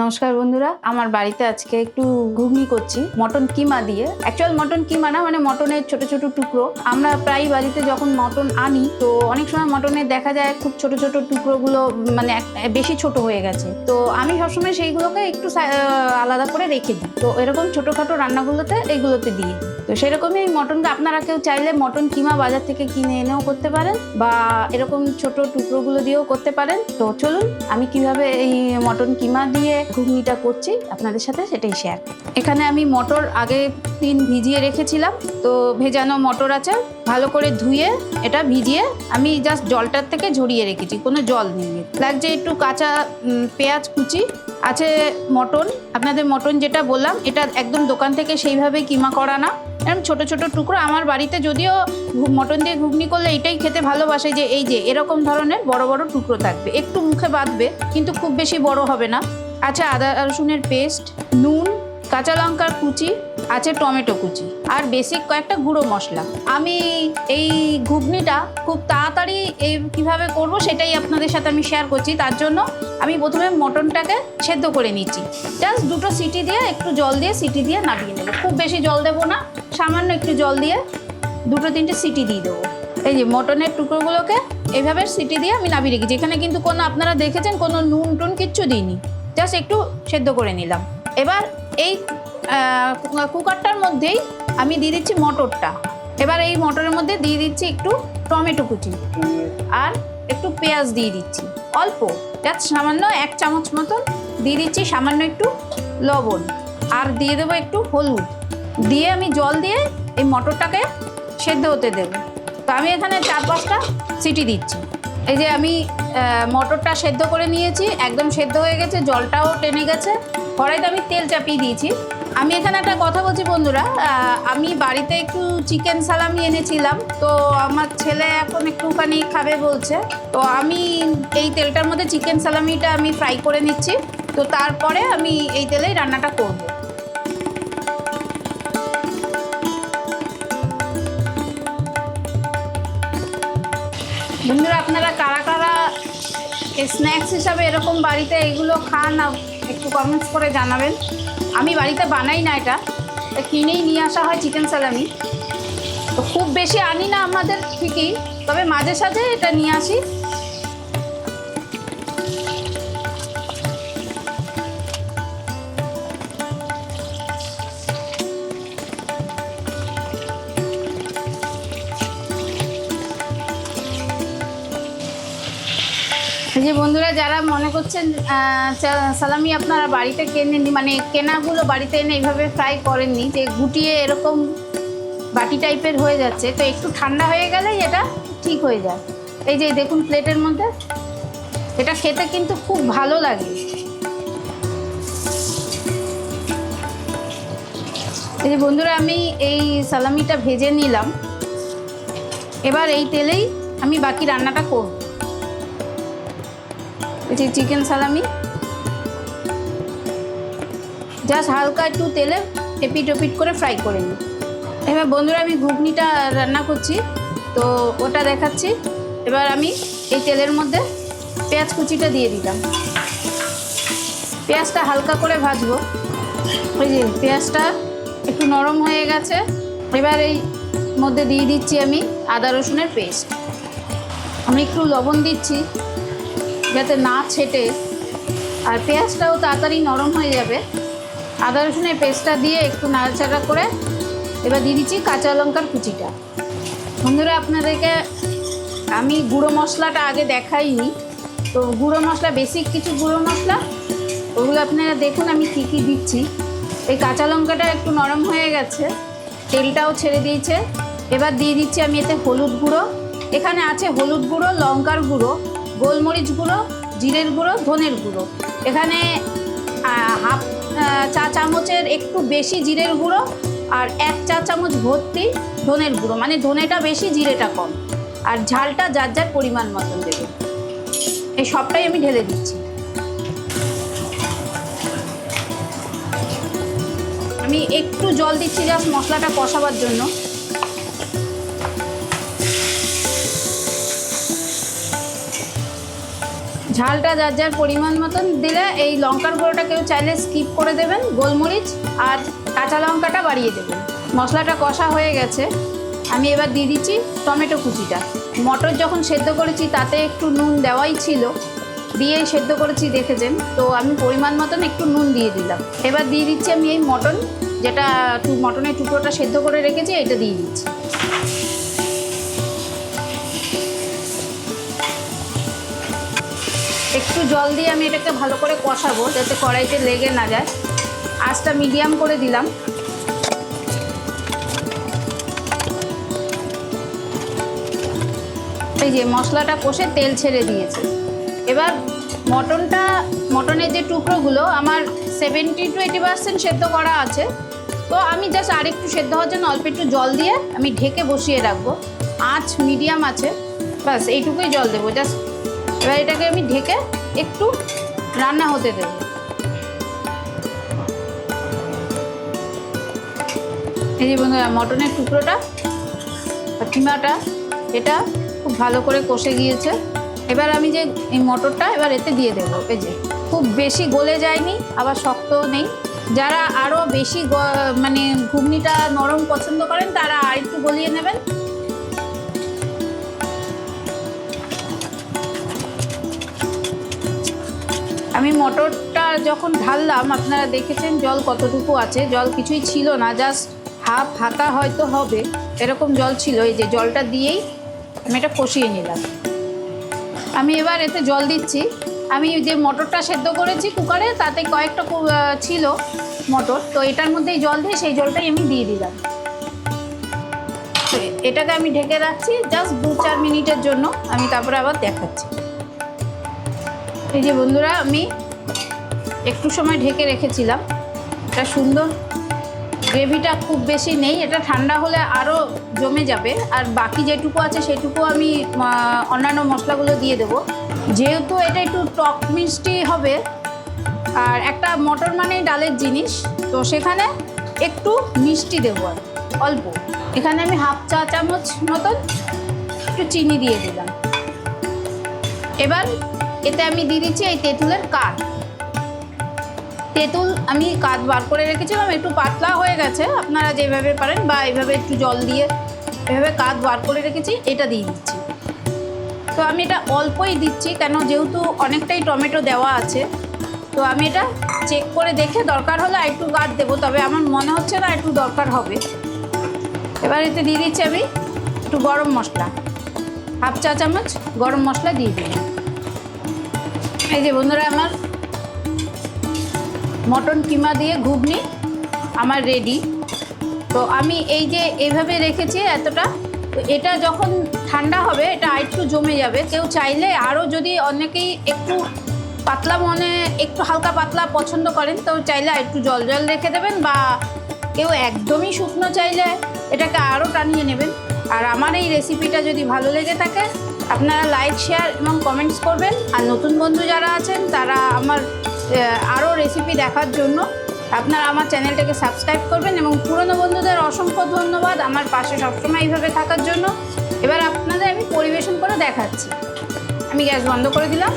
নমস্কার বন্ধুরা, আমার বাড়িতে আজকে একটু ঘুগনি করছি, মটন কিমা দিয়ে। অ্যাকচুয়াল মটন কিমা না মানে মটনের ছোট ছোট টুকরো। আমরা প্রায় বাড়িতে যখন মটন আনি, তো অনেক সময় মটনের দেখা যায় খুব ছোট ছোট টুকরোগুলো মানে বেশি ছোট হয়ে গেছে। তো আমি সবসময় সেইগুলোকে একটু আলাদা করে রেখে দিই। তো এরকম ছোটোখাটো রান্নাগুলোতে এগুলোতে দিয়ে তো সেরকমই মটনটা আপনারা কেউ চাইলে মটন কিমা বাজার থেকে কিনে এনেও করতে পারেন, বা এরকম ছোট টুকরোগুলো দিয়েও করতে পারেন। তো চলুন, আমি কীভাবে এই মটন কিমা দিয়ে ঘুগনিটা করছি, আপনাদের সাথে সেটাই শেয়ার এখানে আমি মটর আগে দিন ভিজিয়ে রেখেছিলাম, তো ভেজানো মটর আছে, ভালো করে ধুয়ে এটা ভিজিয়ে আমি জাস্ট জলটার থেকে ঝরিয়ে রেখেছি, কোনো জল নেই। লাগছে একটু কাঁচা পেঁয়াজ কুচি, আছে মটন, আপনাদের মটন যেটা বললাম, এটা একদম দোকান থেকে সেইভাবে কিমা করা না। এরকম ছোট ছোট টুকরো, আমার বাড়িতে যদিও মটন দিয়ে ঘুগনি করলে এটাই খেতে ভালোবাসে যে, এই যে, এরকম ধরনের বড় বড় টুকরো থাকবে। একটু মুখে বাঁধবে, কিন্তু খুব বেশি বড় হবে না। আচ্ছা আদা রসুনের পেস্ট নুন, কাঁচা লঙ্কার কুচি, আছে টমেটো কুচি, আর বেসিক কয়েকটা গুঁড়ো মশলা। আমি এই ঘুগনিটা খুব তাড়াতাড়ি এই কীভাবে করব সেটাই আপনাদের সাথে আমি শেয়ার করছি। তার জন্য আমি প্রথমে মটনটাকে সেদ্ধ করে নিচ্ছি। জাস্ট দুটো সিটি দিয়ে, একটু জল দিয়ে সিটি দিয়ে নামিয়ে নেব। খুব বেশি জল দেবো না, সামান্য একটু জল দিয়ে দুটো তিনটে সিটি দিয়ে দেবো। এই যে মটনের টুকরোগুলোকে এভাবে সিটি দিয়ে আমি নামিয়ে রেখেছি। এখানে কিন্তু কোনো, আপনারা দেখেছেন কোনো নুন টুন কিচ্ছু দিইনি। জাস্ট একটু সেদ্ধ করে নিলাম। এবার এই কুকারটার মধ্যেই আমি দিয়ে দিচ্ছি মটরটা। এবার এই মটরের মধ্যে দিয়ে দিচ্ছি একটু টমেটো কুচি আর একটু পেঁয়াজ দিয়ে দিচ্ছি। অল্প, জাস্ট সামান্য এক চামচ মতন দিয়ে দিচ্ছি সামান্য একটু লবণ। আর দিয়ে দেবো একটু হলুদ। দিয়ে আমি জল দিয়ে এই মটরটাকে সেদ্ধ হতে দেবো। তো আমি এখানে চার পাঁচটা সিটি দিচ্ছি। এই যে আমি মটরটা সেদ্ধ করে নিয়েছি, একদম সেদ্ধ হয়ে গেছে, জলটাও টেনে গেছে। কড়াইতে আমি তেল চাপিয়ে দিয়েছি। আমি এখানে একটা কথা বলছি বন্ধুরা আমি বাড়িতে একটু চিকেন সালামি এনেছিলাম, তো আমার ছেলে এখন একটুখানি খাবে বলছে। তো আমি এই তেলটার মধ্যে চিকেন সালামিটা আমি ফ্রাই করে নিচ্ছি, তো তারপরে আমি এই তেলেই রান্নাটা করব। বন্ধুরা, আপনারা স্ন্যাক্স হিসাবে এরকম বাড়িতে এগুলো খান একটু কমেন্টস করে জানাবেন। আমি বাড়িতে বানাই না এটা। কিনেই নিয়ে আসা হয় চিকেন সালামি তো খুব বেশি আনি না আমাদের ঠিকই। তবে মাঝে সাঝে এটা নিয়ে আসি। যে বন্ধুরা, যারা মনে করছেন সালামি আপনারা বাড়িতে কেনেননি মানে কেনাগুলো বাড়িতে এনে এইভাবে ফ্রাই করেননি যে গুটিয়ে এরকম বাটি টাইপের হয়ে যাচ্ছে, তো একটু ঠান্ডা হয়ে গেলেই এটা ঠিক হয়ে যায়। এই যে দেখুন প্লেটের মধ্যে, এটা খেতে কিন্তু খুব ভালো লাগে। এই যে বন্ধুরা, আমি এই সালামিটা ভেজে নিলাম। এবার এই তেলেই আমি বাকি রান্নাটা করব। যে চিকেন সালামি। জাস্ট হালকা একটু তেলে এপিট ওপিট করে ফ্রাই করে নিই। এবার বন্ধুরা, আমি ঘুগনিটা রান্না করছি, তো ওটা দেখাচ্ছি। এবার আমি এই তেলের মধ্যে পেঁয়াজ কুচিটা দিয়ে দিলাম। পেঁয়াজটা হালকা করে ভাজবো। ওই যে পেঁয়াজটা একটু নরম হয়ে গেছে। এবার এই মধ্যে দিয়ে দিচ্ছি আমি আদা রসুনের পেস্ট। আমি একটু লবণ দিচ্ছি। যাতে না ছেটে। আর পেঁয়াজটাও তাড়াতাড়ি নরম হয়ে যাবে। আদা রসুনের পেস্টটা দিয়ে একটু নাড়াচাড়া করে এবার দিয়ে দিচ্ছি কাঁচা লঙ্কার কুচিটা। বন্ধুরা, আপনাদেরকে আমি গুঁড়ো মশলাটা আগে দেখাইনি। তো গুঁড়ো মশলা বেসিক কিছু গুঁড়ো মশলা, ওগুলো আপনারা দেখুন আমি কী কী দিচ্ছি। এই কাঁচা লঙ্কাটা একটু নরম হয়ে গেছে, তেলটাও ছেড়ে দিয়েছে। এবার দিয়ে দিচ্ছি আমি এতে হলুদ গুঁড়ো। এখানে আছে হলুদ গুঁড়ো, লঙ্কার গুঁড়ো। গোলমরিচ গুঁড়ো, জিরের গুঁড়ো, ধনের গুঁড়ো। এখানে হাফ চা চামচের একটু বেশি জিরের গুঁড়ো আর এক চা চামচ ভর্তি ধনের গুঁড়ো। মানে ধনেটা বেশি, জিরেটা কম। আর ঝালটা যার যার পরিমাণ মতন দেবে। এই সবটাই আমি ঢেলে দিচ্ছি। আমি একটু জল দিচ্ছি জাস্ট মশলাটা কষাবার জন্য। ঝালটা যার যার পরিমাণ মতন দিলে এই লঙ্কার গুঁড়োটা কেউ চাইলে স্কিপ করে দেবেন, গোলমরিচ আর কাঁচা লঙ্কাটা বাড়িয়ে দেবেন। মশলাটা কষা হয়ে গেছে। আমি এবার দিয়ে দিচ্ছি টমেটো কুচিটা। মটর যখন সেদ্ধ করেছি তাতে একটু নুন দেওয়াই ছিল। দিয়েই সেদ্ধ করেছি, দেখেছেন? তো আমি পরিমাণ মতন একটু নুন দিয়ে দিলাম। এবার দিয়ে দিচ্ছি আমি এই মটন, যেটা মটনের টুকরোটা সেদ্ধ করে রেখেছি, এটা দিয়ে দিচ্ছি। জল দিয়ে আমি এটাকে ভালো করে কষাবো যাতে কড়াইতে লেগে না যায়। আঁচটা মিডিয়াম করে দিলাম। এই যে মশলাটা কষে তেল ছেড়ে দিয়েছে। এবার মটনটা, মটনের যে টুকরোগুলো, আমার সেভেন্টি টু এইটি পার্সেন্ট সেদ্ধ করা আছে। তো আমি জাস্ট আরেকটু সেদ্ধ হওয়ার জন্য অল্প একটু জল দিয়ে আমি ঢেকে বসিয়ে রাখব। আঁচ মিডিয়াম আছে। ব্যাস, এইটুকুই জল দেবো। জাস্ট এবার এটাকে আমি ঢেকে একটু রান্না হতে দেবো। এই যে বন্ধুরা, মটনের টুকরোটা আর কিমাটা, এটা খুব ভালো করে কষে গিয়েছে। এবার আমি যে এই মটরটা এবার এতে দিয়ে দেবো। এই যে, খুব বেশি গলে যায়নি, আবার শক্তও নেই। যারা আরও বেশি মানে ঘুগনিটা নরম পছন্দ করেন, তারা আর একটু গলিয়ে নেবেন। আমি মটরটা যখন ঢাললাম, আপনারা দেখেছেন জল কতটুকু আছে? জল কিছুই ছিল না জাস্ট হাফ হাতা হয়তো হবে, এরকম জল ছিল। এই যে জলটা দিয়েই আমি এটা কষিয়ে নিলাম। আমি এবার এতে জল দিচ্ছি। আমি যে মটরটা সেদ্ধ করেছি কুকারে, তাতে কয়েকটা ছিল মটর। তো এটার মধ্যেই জল দিয়ে সেই জলটাই আমি দিয়ে দিলাম। এটাকে আমি ঢেকে রাখছি জাস্ট দু চার মিনিটের জন্য। আমি তারপরে আবার দেখাচ্ছি। এই যে বন্ধুরা, আমি একটু সময় ঢেকে রেখেছিলাম। এটা সুন্দর। গ্রেভিটা খুব বেশি নেই। এটা ঠান্ডা হলে আরও জমে যাবে। আর বাকি যেটুকু আছে, সেটুকু আমি অন্যান্য মশলাগুলো দিয়ে দেবো। যেহেতু এটা একটু টক মিষ্টি হবে, আর একটা মটর মানেই ডালের জিনিস, তো সেখানে একটু মিষ্টি দেবো আর অল্প। এখানে আমি হাফ চা চামচ মতন একটু চিনি দিয়ে দিলাম। এবার এতে আমি দিয়ে দিচ্ছি এই তেঁতুলের কাঠ। তেঁতুল আমি কাঠ বার করে রেখেছিলাম, একটু পাতলা হয়ে গেছে, আপনারা যেভাবে পারেন বা এইভাবে একটু জল দিয়ে এভাবে কাঠ বার করে রেখেছি, এটা দিয়ে দিচ্ছি। তো আমি এটা অল্পই দিচ্ছি, কেন যেহেতু অনেকটাই টমেটো দেওয়া আছে, তো আমি এটা চেক করে দেখে দরকার হলে একটু গাছ দেবো, তবে আমার মনে হচ্ছে না একটু দরকার হবে। এবার এতে দিয়ে দিচ্ছি আমি একটু গরম মশলা, হাফ চা চামচ গরম মশলা দিয়ে দিলাম। এই যে বন্ধুরা আমার মটন কিমা দিয়ে ঘুগনি আমার রেডি তো আমি এই যে এইভাবে রেখেছি এতটা, তো এটা যখন ঠান্ডা হবে, এটা আরেকটু জমে যাবে। কেউ চাইলে আরও যদি অনেকেই একটু পাতলা মনে, একটু হালকা পাতলা পছন্দ করেন, তো চাইলে একটু জল জল রেখে দেবেন বা কেউ একদমই শুকনো চাইলে এটাকে আরও টানিয়ে নেবেন। আর আমার এই রেসিপিটা যদি ভালো লেগে থাকে আপনারা লাইক শেয়ার এবং কমেন্টস করবেন। আর নতুন বন্ধু যারা আছেন, তারা আমার আরও রেসিপি দেখার জন্য আপনারা আমার চ্যানেলটাকে সাবস্ক্রাইব করবেন এবং পুরনো বন্ধুদের অসংখ্য ধন্যবাদ আমার পাশে সবসময় এইভাবে থাকার জন্য। এবার আপনাদের আমি পরিবেশন করে দেখাচ্ছি। আমি গ্যাস বন্ধ করে দিলাম।